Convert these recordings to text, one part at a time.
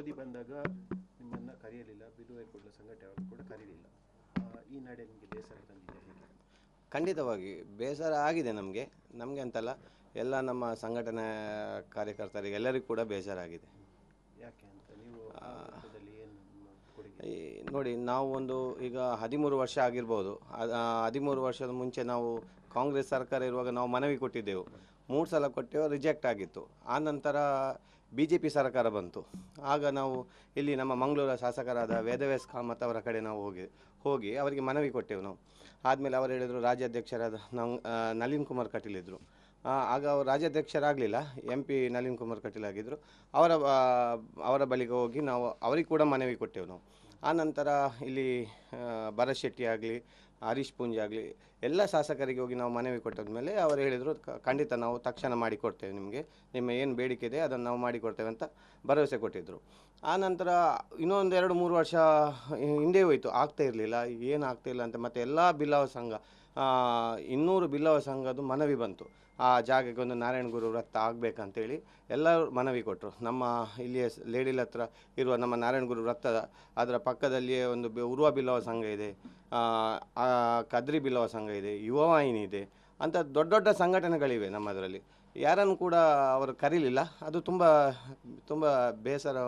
ಮೋದಿ ಬಂದಾಗ ನಿಮ್ಮನ್ನು ಕರೆಯಲಿಲ್ಲ ಬಿಲ್ಲು ಸಂಘಟನೆ ಅವರು ಕೂಡ ಕರೀಲಿಲ್ಲ. ಈ ನಡೆ ನಿಮಗೆ ಬೇಸರ ತಂದಿದೆ ಹೇಗೆ? ಖಂಡಿತವಾಗಿ ಬೇಸರ ಆಗಿದೆ ನಮಗೆ. ನಮಗೆ ಅಂತಲ್ಲ ಎಲ್ಲ ನಮ್ಮ ಸಂಘಟನೆ ಕಾರ್ಯಕರ್ತರಿಗೆ ಎಲ್ಲರಿಗೂ ಕೂಡ ಬೇಸರ ಆಗಿದೆ. ಯಾಕೆ ಅಂತ ನೀವು ಆ ಹಂತದಲ್ಲಿ ಏನು ಕೊಡುಗೆ? ಈ ನೋಡಿ ನಾವು ಒಂದು ಈಗ ಹದಿಮೂರು ವರ್ಷ ಆಗಿರ್ಬೋದು. ಅದ್- ಆ ಹದಿಮೂರು ವರ್ಷದ ಮುಂಚೆ ನಾವು ಕಾಂಗ್ರೆಸ್ ಸರ್ಕಾರ ಇರುವಾಗ ನಾವು ಮನವಿ ಕೊಟ್ಟಿದ್ದೆವು. ಮೂರು ಸಲ ಕೊಟ್ಟೆವು ರಿಜೆಕ್ಟ್ ಆಗಿತ್ತು. ಆ ನಂತರ ಬಿ ಜೆ ಪಿ ಸರ್ಕಾರ ಬಂತು. ಆಗ ನಾವು ಇಲ್ಲಿ ನಮ್ಮ ಮಂಗಳೂರ ಶಾಸಕರಾದ ವೇದವ್ಯಾಸ್ ಕಾಮತ್ ಅವರ ಕಡೆ ನಾವು ಹೋಗಿ ಹೋಗಿ ಅವರಿಗೆ ಮನವಿ ಕೊಟ್ಟೆವು ನಾವು. ಆದಮೇಲೆ ಅವರು ಹೇಳಿದರು, ರಾಜ್ಯಾಧ್ಯಕ್ಷರಾದ ನಂ ನಲೀನ್ ನಳಿನ್ ಕುಮಾರ್ ಕಟೀಲ್ ಇದ್ದರು ಆಗ ಅವರು ರಾಜ್ಯಾಧ್ಯಕ್ಷರಾಗಲಿಲ್ಲ, ಎಂ ಪಿ ನಳಿನ್ ಕುಮಾರ್ ಕಟೀಲ್ ಆಗಿದ್ದರು ಅವರ ಅವರ ಬಳಿಗೆ ಹೋಗಿ ನಾವು ಅವರಿಗೆ ಕೂಡ ಮನವಿ ಕೊಟ್ಟೆವು ನಾವು. ಆ ನಂತರ ಇಲ್ಲಿ ಭರತ್ ಶೆಟ್ಟಿ ಆಗಲಿ ಹರೀಶ್ ಪೂಂಜಿ ಆಗಲಿ, ಎಲ್ಲ ಶಾಸಕರಿಗೆ ಹೋಗಿ ನಾವು ಮನವಿ ಕೊಟ್ಟಾದ್ಮೇಲೆ ಅವರು ಹೇಳಿದರು ಖಂಡಿತ ನಾವು ತಕ್ಷಣ ಮಾಡಿಕೊಡ್ತೇವೆ ನಿಮಗೆ. ನಿಮ್ಮ ಏನು ಬೇಡಿಕೆ ಇದೆ ಅದನ್ನು ನಾವು ಮಾಡಿಕೊಡ್ತೇವೆ ಅಂತ ಭರವಸೆ ಕೊಟ್ಟಿದ್ದರು ಆ ನಂತರ ಇನ್ನೊಂದು ಎರಡು, ಮೂರು ವರ್ಷ ಹಿಂದೆ ಹೋಯಿತು. ಆಗ್ತಾ ಇರಲಿಲ್ಲ. ಏನು ಆಗ್ತಾ ಇಲ್ಲ ಅಂತ ಮತ್ತು ಎಲ್ಲ ಬಿಲ್ಲವ ಸಂಘ ಇನ್ನೂರು ಬಿಲ್ಲವ ಸಂಘದ್ದು ಮನವಿ ಬಂತು. ಆ ಜಾಗಕ್ಕೆ ಒಂದು ನಾರಾಯಣ ಗುರು ವೃತ್ತ ಆಗಬೇಕಂತೇಳಿ ಎಲ್ಲರೂ ಮನವಿ ಕೊಟ್ಟರು. ನಮ್ಮ ಇಲ್ಲಿಯ ಲೇಡಿಲ್ ಹತ್ರ ಇರುವ ನಮ್ಮ ನಾರಾಯಣ ಗುರು ವೃತ್ತ ಅದರ ಪಕ್ಕದಲ್ಲಿಯೇ ಒಂದು ಉರ್ವ ಬಿಲ್ಲವ ಸಂಘ ಇದೆ ಕದ್ರಿ ಬಿಲ್ಲವ ಸಂಘ ಇದೆ ಯುವವಾಹಿನಿ ಇದೆ, ಅಂತ ದೊಡ್ಡ ದೊಡ್ಡ ಸಂಘಟನೆಗಳಿವೆ ನಮ್ಮದರಲ್ಲಿ. ಯಾರನ್ನು ಕೂಡ ಅವರು ಕರೀಲಿಲ್ಲ. ಅದು ತುಂಬ ತುಂಬ ಬೇಸರ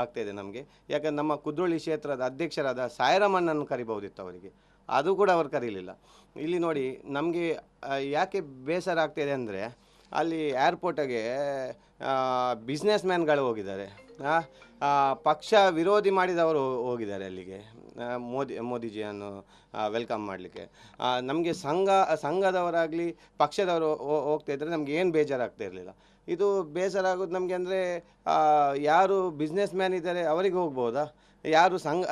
ಆಗ್ತಾಯಿದೆ ನಮಗೆ. ಯಾಕಂದ್ರೆ ನಮ್ಮ ಕುದ್ರೋಳಿ ಕ್ಷೇತ್ರದ ಅಧ್ಯಕ್ಷರಾದ ಸಾಯರಮ್ಮನನ್ನು ಕರಿಬಹುದಿತ್ತು ಅವರಿಗೆ. ಅದು ಕೂಡ ಅವ್ರು ಕರೀಲಿಲ್ಲ. ಇಲ್ಲಿ ನೋಡಿ, ನಮಗೆ ಯಾಕೆ ಬೇಸರ ಆಗ್ತಿದೆ ಅಂದರೆ, ಅಲ್ಲಿ ಏರ್ಪೋರ್ಟಿಗೆ ಬಿಸ್ನೆಸ್ ಮ್ಯಾನ್ಗಳು ಹೋಗಿದ್ದಾರೆ. ಪಕ್ಷ ವಿರೋಧಿ ಮಾಡಿದವರು ಹೋಗಿದ್ದಾರೆ ಅಲ್ಲಿಗೆ. ಮೋದಿ, ಮೋದಿಜಿಯನ್ನು ವೆಲ್ಕಮ್ ಮಾಡಲಿಕ್ಕೆ. ನಮಗೆ ಸಂಘ, ಸಂಘದವರಾಗಲಿ ಪಕ್ಷದವರು ಹೋಗ್ತಾ ಇದ್ದರೆ ನಮ್ಗೆ ಏನು ಬೇಜಾರಾಗ್ತಾ ಇರಲಿಲ್ಲ. ಇದು ಬೇಸರ ನಮಗೆ ಅಂದರೆ ಯಾರು ಬಿಸ್ನೆಸ್ ಮ್ಯಾನ್ ಇದ್ದಾರೆ ಅವರಿಗೆ ಹೋಗ್ಬೋದಾ? ಯಾರು ಸಂಘ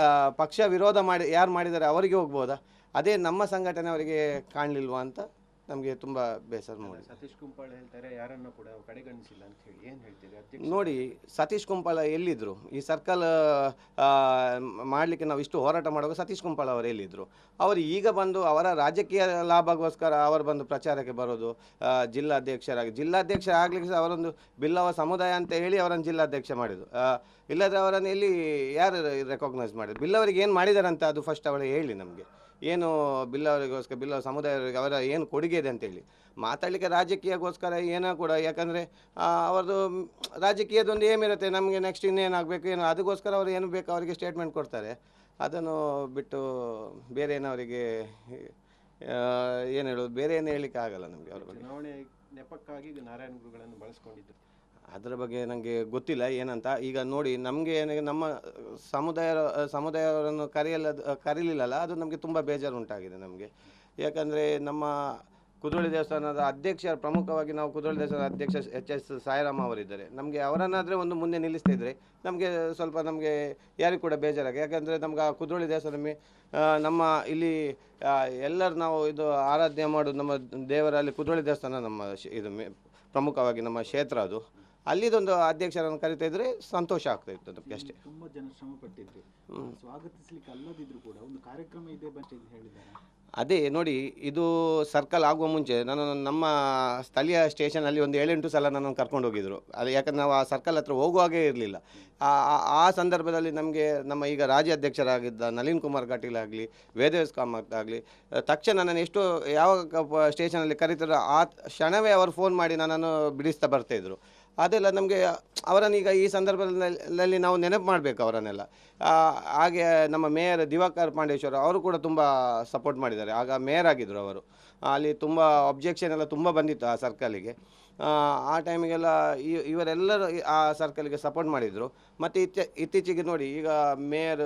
ಪಕ್ಷ ವಿರೋಧ ಮಾಡಿ, ಯಾರು ಮಾಡಿದ್ದಾರೆ ಅವರಿಗೆ ಹೋಗ್ಬೋದಾ? ಅದೇ ನಮ್ಮ ಸಂಘಟನೆ ಅವರಿಗೆ ಕಾಣಲಿಲ್ವಾ ಅಂತ ನಮಗೆ ತುಂಬ ಬೇಸರ ಮೂಡಿದೆ ಸತೀಶ್ ಕುಂಪಾಳ ಹೇಳ್ತಾರೆ ಯಾರನ್ನು ಕೂಡ ಕಡೆಗಣಿಸಿಲ್ಲ ಅಂತ ಹೇಳಿ. ಏನು ಹೇಳ್ತೀರಿ ನೋಡಿ ಸತೀಶ್ ಕುಂಪಾಳ ಎಲ್ಲಿದ್ದರು ಈ ಸರ್ಕಲ್ ಮಾಡಲಿಕ್ಕೆ ನಾವು ಇಷ್ಟು ಹೋರಾಟ ಮಾಡುವಾಗ ಸತೀಶ್ ಕುಂಪಾಳ ಅವರು ಎಲ್ಲಿದ್ದರು ಅವರು ಈಗ ಬಂದು ಅವರ ರಾಜಕೀಯ ಲಾಭಗೋಸ್ಕರ ಅವರು ಬಂದು ಪ್ರಚಾರಕ್ಕೆ ಬರೋದು ಜಿಲ್ಲಾಧ್ಯಕ್ಷರಾಗಿ. ಜಿಲ್ಲಾಧ್ಯಕ್ಷ ಆಗಲಿಕ್ಕೆ ಸಹ ಅವರೊಂದು ಬಿಲ್ಲವ ಸಮುದಾಯ ಅಂತ ಹೇಳಿ ಅವರನ್ನು ಜಿಲ್ಲಾಧ್ಯಕ್ಷ ಮಾಡಿದ್ದು. ಆ, ಇಲ್ಲದ್ರೆ ಅವರನ್ನು ಎಲ್ಲಿ ಯಾರು ರೆಕಾಗ್ನೈಸ್ ಮಾಡಿದ್ರು ಬಿಲ್ಲವರಿಗೆ ಏನು ಮಾಡಿದಾರಂತ ಅದು ಫಸ್ಟ್ ಅವಳೇ ಹೇಳಿ ನಮಗೆ. ಏನು ಬಿಲ್ಲವರಿಗೋಸ್ಕರ ಬಿಲ್ಲ ಸಮುದಾಯವರಿಗೆ ಅವರ ಏನು ಕೊಡುಗೆ ಇದೆ ಅಂತೇಳಿ. ಮಾತಾಡಲಿಕ್ಕೆ ರಾಜಕೀಯಕ್ಕೋಸ್ಕರ ಏನೋ ಕೂಡ, ಯಾಕಂದರೆ ಅವರದು ರಾಜಕೀಯದೊಂದು ಏಮ್ ಇರುತ್ತೆ, ನಮಗೆ ನೆಕ್ಸ್ಟ್ ಇನ್ನೇನಾಗಬೇಕು ಏನು ಅದಕ್ಕೋಸ್ಕರ ಅವರು ಏನು ಬೇಕು ಅವರಿಗೆ ಸ್ಟೇಟ್ಮೆಂಟ್ ಕೊಡ್ತಾರೆ. ಅದನ್ನು ಬಿಟ್ಟು ಬೇರೆ ಏನು ಅವರಿಗೆ ಏನು ಹೇಳೋದು, ಬೇರೆ ಏನು ಹೇಳಲಿಕ್ಕೆ ಆಗಲ್ಲ ನಮಗೆ ಅವ್ರ ಬಗ್ಗೆ. ಚುನಾವಣೆ ನೆಪಕ್ಕಾಗಿ ನಾರಾಯಣ ಗುರುಗಳನ್ನು ಬಳಸ್ಕೊಂಡಿದ್ರು. ಅದರ ಬಗ್ಗೆ ನನಗೆ ಗೊತ್ತಿಲ್ಲ, ಏನಂತ? ಈಗ ನೋಡಿ, ನಮಗೆ ನಮ್ಮ ಸಮುದಾಯ ಸಮುದಾಯವರನ್ನು ಕರೆಯಲ್ಲ, ಕರೀಲಿಲ್ಲಲ್ಲ, ಅದು ನಮಗೆ ತುಂಬ ಬೇಜಾರು ಉಂಟಾಗಿದೆ ನಮಗೆ. ಯಾಕಂದರೆ ನಮ್ಮ ಕುದ್ರೋಳಿ ದೇವಸ್ಥಾನದ ಅಧ್ಯಕ್ಷ ಪ್ರಮುಖವಾಗಿ ನಾವು ಕುದ್ರೋಳಿ ದೇವಸ್ಥಾನದ ಅಧ್ಯಕ್ಷ ಎಚ್ ಎಸ್ ಸಾಯಿರಾಮ ಅವರಿದ್ದಾರೆ. ನಮಗೆ ಅವರನ್ನಾದರೆ ಒಂದು ಮುಂದೆ ನಿಲ್ಲಿಸ್ತಾ ಇದ್ದರೆ ನಮಗೆ ಸ್ವಲ್ಪ ನಮಗೆ ಯಾರಿಗೂ ಕೂಡ ಬೇಜಾರಾಗಿ ಯಾಕಂದರೆ ನಮ್ಗೆ ಆ ಕುದ್ರೋಳಿ ದೇವಸ್ಥಾನ ನಮ್ಮ ಇಲ್ಲಿ ಎಲ್ಲರೂ ನಾವು ಇದು ಆರಾಧನೆ ಮಾಡೋದು ನಮ್ಮ ದೇವರಲ್ಲಿ ಕುದ್ರೋಳಿ ದೇವಸ್ಥಾನ ನಮ್ಮ ಇದು ಪ್ರಮುಖವಾಗಿ ನಮ್ಮ ಕ್ಷೇತ್ರ ಅದು. ಅಲ್ಲಿದೊಂದು ಅಧ್ಯಕ್ಷರನ್ನು ಕರಿತಾ ಇದ್ರೆ ಸಂತೋಷ ಆಗ್ತಾ ಇತ್ತು ನಮಗೆ ಅಷ್ಟೇ. ತುಂಬಾ ಜನ ಶ್ರಮ ಪಟ್ಟಿದ್ರು ಸ್ವಾಗತಿಸ್ಲಿಕ್ಕೆ ಅಲ್ಲದಿದ್ರು ಕೂಡ ಒಂದು ಕಾರ್ಯಕ್ರಮ ಇದೆ ಬಂತ ಹೇಳಿದ್ದಾರೆ ಅದೇ ನೋಡಿ ಇದು ಸರ್ಕಲ್ ಆಗುವ ಮುಂಚೆ ನಾನು ನಮ್ಮ ಸ್ಥಳೀಯ ಸ್ಟೇಷನಲ್ಲಿ ಒಂದು ಏಳೆಂಟು ಸಲ ನನ್ನನ್ನು ಕರ್ಕೊಂಡು ಹೋಗಿದ್ರು. ಅದು ಯಾಕಂದ್ರೆ ನಾವು ಆ ಸರ್ಕಲ್ ಹತ್ರ ಹೋಗುವಾಗೇ ಇರಲಿಲ್ಲ. ಆ ಸಂದರ್ಭದಲ್ಲಿ ನಮಗೆ ನಮ್ಮ ಈಗ ರಾಜ್ಯಾಧ್ಯಕ್ಷರಾಗಿದ್ದ ನಳಿನ್ ಕುಮಾರ್ ಕಟೀಲ್ ಆಗಲಿ ವೇದೇಶ್ ಕಾಮತ್ ಆಗಲಿ ತಕ್ಷಣ ನನ್ನನ್ನು ಎಷ್ಟು ಯಾವ ಸ್ಟೇಷನಲ್ಲಿ ಕರೀತಾರೋ ಆ ಕ್ಷಣವೇ ಅವರು ಫೋನ್ ಮಾಡಿ ನನ್ನನ್ನು ಬಿಡಿಸ್ತಾ ಬರ್ತಾಯಿದ್ರು ಅದೆಲ್ಲ ನಮಗೆ ಅವರನ್ನೀಗ ಈ ಸಂದರ್ಭದಲ್ಲಿ ನಾವು ನೆನಪು ಮಾಡಬೇಕು ಅವರನ್ನೆಲ್ಲ. ಹಾಗೆ ನಮ್ಮ ಮೇಯರ್ ದಿವಾಕರ್ ಪಾಂಡೇಶ್ವರ ಅವರು ಕೂಡ ತುಂಬ ಸಪೋರ್ಟ್ ಮಾಡಿದ್ದಾರೆ. ಆಗ ಮೇಯರ್ ಆಗಿದ್ದರು ಅವರು. ಅಲ್ಲಿ ತುಂಬ ಅಬ್ಜೆಕ್ಷನ್ ಎಲ್ಲ ತುಂಬ ಬಂದಿತ್ತು ಆ ಸರ್ಕಲಿಗೆ ಆ, ಟೈಮಿಗೆಲ್ಲ ಇವರೆಲ್ಲರೂ ಆ ಸರ್ಕಲ್ಗೆ ಸಪೋರ್ಟ್ ಮಾಡಿದರು. ಮತ್ತು ಇತ್ತೀ ಇತ್ತೀಚೆಗೆ ನೋಡಿ ಈಗ ಮೇಯರ್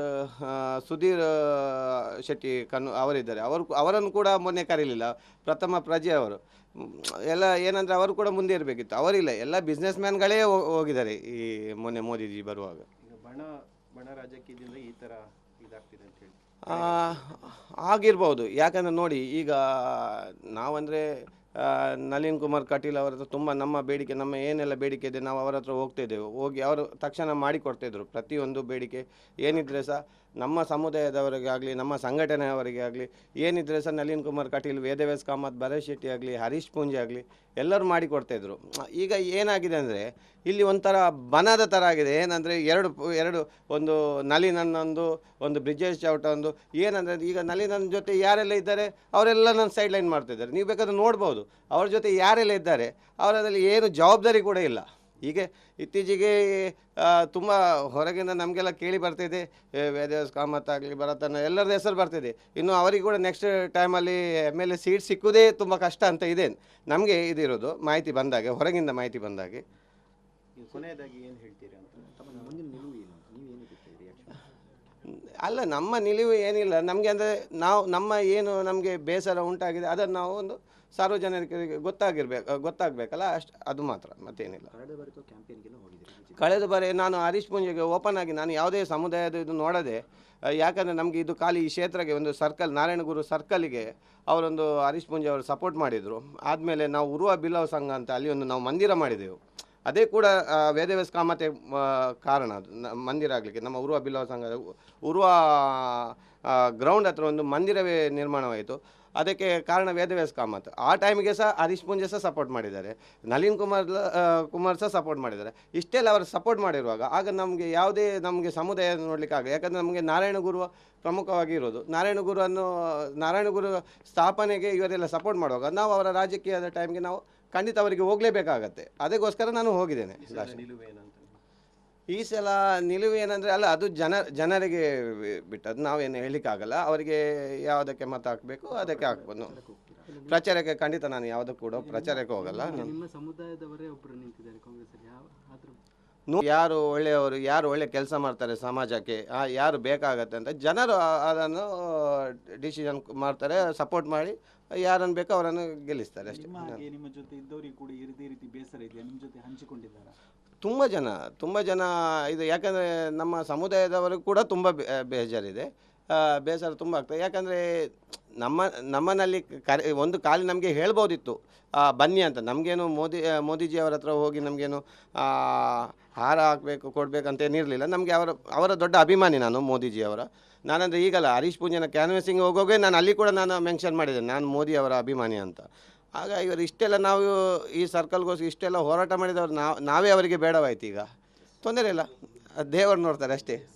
ಸುಧೀರ್ ಶೆಟ್ಟಿ ಕಣ್ಣು ಅವರಿದ್ದಾರೆ. ಅವರು ಅವರನ್ನು ಕೂಡ ಮೊನ್ನೆ ಕರೀಲಿಲ್ಲ. ಪ್ರಥಮ ಪ್ರಜೆ ಅವರು. ಎಲ್ಲ ಏನಂದರೆ ಅವರು ಕೂಡ ಮುಂದೆ ಇರಬೇಕಿತ್ತು. ಅವರಿಲ್ಲ. ಎಲ್ಲ ಬಿಸ್ನೆಸ್ ಮ್ಯಾನ್ಗಳೇ ಹೋಗಿದ್ದಾರೆ ಈ ಮೊನ್ನೆ ಮೋದಿಜಿ ಬರುವಾಗ. ಈಗ ಬಣ ಬಣ ರಾಜಕೀಯದಿಂದ ಈ ಥರ ಇದಾಗ್ತಿದೆ ಅಂತ ಹೇಳಿ. ಆಗಿರ್ಬೋದು. ಯಾಕಂದ್ರೆ ನೋಡಿ ಈಗ ನಾವಂದರೆ ನಳಿನ್ ಕುಮಾರ್ ಕಟೀಲ್ ಅವರ ಹತ್ರ ತುಂಬ ನಮ್ಮ ಬೇಡಿಕೆ, ನಮ್ಮ ಏನೆಲ್ಲ ಬೇಡಿಕೆ ಇದೆ ನಾವು ಅವರ ಹತ್ರ ಹೋಗ್ತಾ ಇದ್ದೇವೆ. ಹೋಗಿ ಅವರು ತಕ್ಷಣ ಮಾಡಿಕೊಡ್ತಾಯಿದ್ರು ಪ್ರತಿಯೊಂದು ಬೇಡಿಕೆ. ಏನಿದ್ರೆ ಸಹ ನಮ್ಮ ಸಮುದಾಯದವರಿಗೆ ಆಗಲಿ ನಮ್ಮ ಸಂಘಟನೆಯವರಿಗೆ ಆಗಲಿ ಏನಿದ್ರೆ ಸರ್ ನಳಿನ್ ಕುಮಾರ್ ಕಟೀಲ್, ವೇದವ್ಯಾಸ್ ಕಾಮತ್, ಭರತ್ ಶೆಟ್ಟಿ ಆಗಲಿ, ಹರೀಶ್ ಪೂಂಜೆ ಆಗಲಿ, ಎಲ್ಲರೂ ಮಾಡಿಕೊಡ್ತಾಯಿದ್ರು. ಈಗ ಏನಾಗಿದೆ ಅಂದರೆ, ಇಲ್ಲಿ ಒಂಥರ ಬನದ ಥರ ಆಗಿದೆ. ಏನಂದರೆ ಎರಡು ಎರಡು ಒಂದು ನಳಿನನ್ನೊಂದು, ಒಂದು ಬ್ರಿಜೇಶ್ ಚೌಟ ಒಂದು, ಏನಂದರೆ ಈಗ ನಳಿನನ್ ಜೊತೆ ಯಾರೆಲ್ಲ ಇದ್ದಾರೆ, ಅವರೆಲ್ಲ ನನ್ನ ಸೈಡ್ ಲೈನ್ ಮಾಡ್ತಿದ್ದಾರೆ ನೀವು ಬೇಕಾದ್ರೆ ನೋಡ್ಬೋದು. ಅವ್ರ ಜೊತೆ ಯಾರೆಲ್ಲ ಇದ್ದಾರೆ ಅವರಲ್ಲಿ ಏನು ಜವಾಬ್ದಾರಿ ಕೂಡ ಇಲ್ಲ. ಹೀಗೆ ಇತ್ತೀಚೆಗೆ ತುಂಬ ಹೊರಗಿಂದ ನಮಗೆಲ್ಲ ಕೇಳಿ ಬರ್ತಿದೆ ವೇದವ್ಯಾಸ ಕಾಮತ್ ಆಗಲಿ ಭರತನ ಎಲ್ಲರದ್ದು ಹೆಸರು ಬರ್ತಿದೆ. ಇನ್ನು ಅವರಿಗೆ ಕೂಡ ನೆಕ್ಸ್ಟ್ ಟೈಮಲ್ಲಿ ಎಂ ಎಲ್ ಎ ಸೀಟ್ ಸಿಕ್ಕೋದೇ ತುಂಬ ಕಷ್ಟ ಅಂತ ಇದೆ. ನಮಗೆ ಇದಿರೋದು ಮಾಹಿತಿ ಬಂದಾಗೆ ಹೊರಗಿಂದ ಮಾಹಿತಿ ಬಂದಾಗೆ. ಈಗ ಕೊನೆಯದಾಗಿ ಏನು ಹೇಳ್ತೀರಾ ಅಲ್ಲ ನಮ್ಮ ನಿಲುವು ಏನಿಲ್ಲ. ನಮಗೆ ಅಂದರೆ ನಾವು ನಮ್ಮ ಏನು ನಮಗೆ ಬೇಸರ ಉಂಟಾಗಿದೆ ಅದನ್ನು ನಾವು ಒಂದು ಸಾರ್ವಜನಿಕರಿಗೆ ಗೊತ್ತಾಗಿರ್ಬೇಕು ಗೊತ್ತಾಗಬೇಕಲ್ಲ ಅಷ್ಟು ಅದು ಮಾತ್ರ ಮತ್ತೇನಿಲ್ಲ. ಕಳೆದ ಬಾರಿ ನಾನು ಹರೀಶ್ ಪೂಂಜೆಗೆ ಓಪನ್ ಆಗಿ ನಾನು ಯಾವುದೇ ಸಮುದಾಯದ ಇದು ನೋಡದೆ ಯಾಕಂದರೆ ನಮಗೆ ಇದು ಖಾಲಿ ಈ ಕ್ಷೇತ್ರಕ್ಕೆ ಒಂದು ಸರ್ಕಲ್ ನಾರಾಯಣಗುರು ಸರ್ಕಲ್ಗೆ ಅವರೊಂದು ಹರೀಶ್ ಪೂಂಜೆ ಅವರು ಸಪೋರ್ಟ್ ಮಾಡಿದರು. ಆದಮೇಲೆ ನಾವು ಉರುವ ಬಿಲ್ಲವ ಸಂಘ ಅಂತ ಅಲ್ಲಿ ಒಂದು ನಾವು ಮಂದಿರ ಮಾಡಿದೆವು. ಅದೇ ಕೂಡ ವೇದವ್ಯಾಸ ಕಾಮತೆ ಕಾರಣ ಅದು ಮಂದಿರ ಆಗಲಿಕ್ಕೆ ನಮ್ಮ ಉರುವ ಬಿಲ್ಲವ ಸಂಘ ಉರುವ ಗ್ರೌಂಡ್ ಹತ್ರ ಒಂದು ಮಂದಿರವೇ ನಿರ್ಮಾಣವಾಯಿತು. ಅದಕ್ಕೆ ಕಾರಣ ವೇದವ್ಯಾಸ ಕಾಮತ್. ಆ ಟೈಮಿಗೆ ಸಹ ಹರೀಶ್ ಪುಂಜೆ ಸಹ ಸಪೋರ್ಟ್ ಮಾಡಿದ್ದಾರೆ. ನಳಿನ್ ಕುಮಾರ್ ಕುಮಾರ್ ಸಹ ಸಪೋರ್ಟ್ ಮಾಡಿದ್ದಾರೆ. ಇಷ್ಟೆಲ್ಲ ಅವರು ಸಪೋರ್ಟ್ ಮಾಡಿರುವಾಗ ಆಗ ನಮಗೆ ಯಾವುದೇ ನಮಗೆ ಸಮುದಾಯ ನೋಡಲಿಕ್ಕೆ ಆಗ ಯಾಕಂದರೆ ನಮಗೆ ನಾರಾಯಣ ಗುರು ಪ್ರಮುಖವಾಗಿ ಇರೋದು. ನಾರಾಯಣ ಗುರುವನ್ನು ನಾರಾಯಣ ಗುರು ಸ್ಥಾಪನೆಗೆ ಇವರೆಲ್ಲ ಸಪೋರ್ಟ್ ಮಾಡುವಾಗ ನಾವು ಅವರ ರಾಜಕೀಯದ ಟೈಮ್ಗೆ ನಾವು ಖಂಡಿತ ಅವರಿಗೆ ಹೋಗಲೇಬೇಕಾಗತ್ತೆ. ಅದಕ್ಕೋಸ್ಕರ ನಾನು ಹೋಗಿದ್ದೇನೆ. ಈ ಸಲ ನಿಲುವು ಏನಂದರೆ ಅಲ್ಲ ಅದು ಜನ ಜನರಿಗೆ ಬಿಟ್ಟದ್ದು. ನಾವೇನು ಹೇಳಲಿಕ್ಕಾಗಲ್ಲ. ಅವರಿಗೆ ಯಾವುದಕ್ಕೆ ಮತ ಹಾಕಬೇಕು ಅದಕ್ಕೆ ಹಾಕ್ಬೋದು. ಪ್ರಚಾರಕ್ಕೆ ಖಂಡಿತ ನಾನು ಯಾವುದಕ್ಕೂ ಕೂಡ ಪ್ರಚಾರಕ್ಕೆ ಹೋಗಲ್ಲ. ನಿಮ್ಮ ಸಮುದಾಯದವರೇ ಒಬ್ಬರು ನಿಂತಿದ್ದಾರೆ ಕಾಂಗ್ರೆಸ್ ಅಲ್ಲಿ ಯಾವ ಯಾರು ಒಳ್ಳೆಯವರು ಯಾರು ಒಳ್ಳೆ ಕೆಲಸ ಮಾಡ್ತಾರೆ ಸಮಾಜಕ್ಕೆ ಆ, ಯಾರು ಬೇಕಾಗತ್ತೆ ಅಂತ ಜನರು ಅದನ್ನು ಡಿಸಿಷನ್ ಮಾಡ್ತಾರೆ ಸಪೋರ್ಟ್ ಮಾಡಿ ಯಾರನ್ನು ಬೇಕೋ ಅವರನ್ನು ಗೆಲ್ಲಿಸ್ತಾರೆ ಅಷ್ಟೇ. ನಿಮ್ಮ ಜೊತೆ ಇದ್ದವರಿಗೆ ಕೂಡ ಇದೇ ರೀತಿ ಬೇಸರ ಇದೆಯಾ? ನಿಮ್ಮ ಜೊತೆ ಹಂಚಿಕೊಂಡಿದ್ದಾರಾ? ತುಂಬ ಜನ ತುಂಬ ಜನ ಇದು, ಯಾಕಂದರೆ ನಮ್ಮ ಸಮುದಾಯದವರಿಗೂ ಕೂಡ ತುಂಬ ಬೇಜಾರಿದೆ. ಬೇಸರ ತುಂಬ ಆಗ್ತದೆ. ಯಾಕಂದರೆ ನಮ್ಮ, ನಮ್ಮನಲ್ಲಿ ಕರೆ, ಒಂದು ಕಾಲಿ ನಮಗೆ ಹೇಳ್ಬೋದಿತ್ತು. ಬನ್ನಿ ಅಂತ. ನಮಗೇನು ಮೋದಿ ಮೋದಿಜಿ ಅವರ ಹತ್ರ ಹೋಗಿ ನಮಗೇನು ಹಾರ ಹಾಕಬೇಕು, ಕೊಡಬೇಕಂತ ಏನಿರಲಿಲ್ಲ ನಮಗೆ ಅವರ ಅವರ ದೊಡ್ಡ ಅಭಿಮಾನಿ ನಾನು, ಮೋದಿಜಿ ಅವರ. ನಾನಂದರೆ ಈಗಲ್ಲ, ಹರೀಶ್ ಪೂಂಜನ ಕ್ಯಾನ್ವಸಿಂಗ್ ಹೋಗೋಗೆ ನಾನು ಅಲ್ಲಿ ಕೂಡ ನಾನು ಮೆನ್ಷನ್ ಮಾಡಿದ್ದೇನೆ. ನಾನು ಮೋದಿ ಅವರ ಅಭಿಮಾನಿ ಅಂತ. ಆಗ ಇವರು ಇಷ್ಟೆಲ್ಲ ನಾವು ಈ ಸರ್ಕಲ್ಗೋಸ್ಕರ ಇಷ್ಟೆಲ್ಲ ಹೋರಾಟ ಮಾಡಿದವರು ನಾವು, ನಾವೇ ಅವರಿಗೆ ಬೇಡವಾಯ್ತು ಈಗ. ತೊಂದರೆ ಇಲ್ಲ. ದೇವರು ನೋಡ್ತಾರೆ ಅಷ್ಟೇ.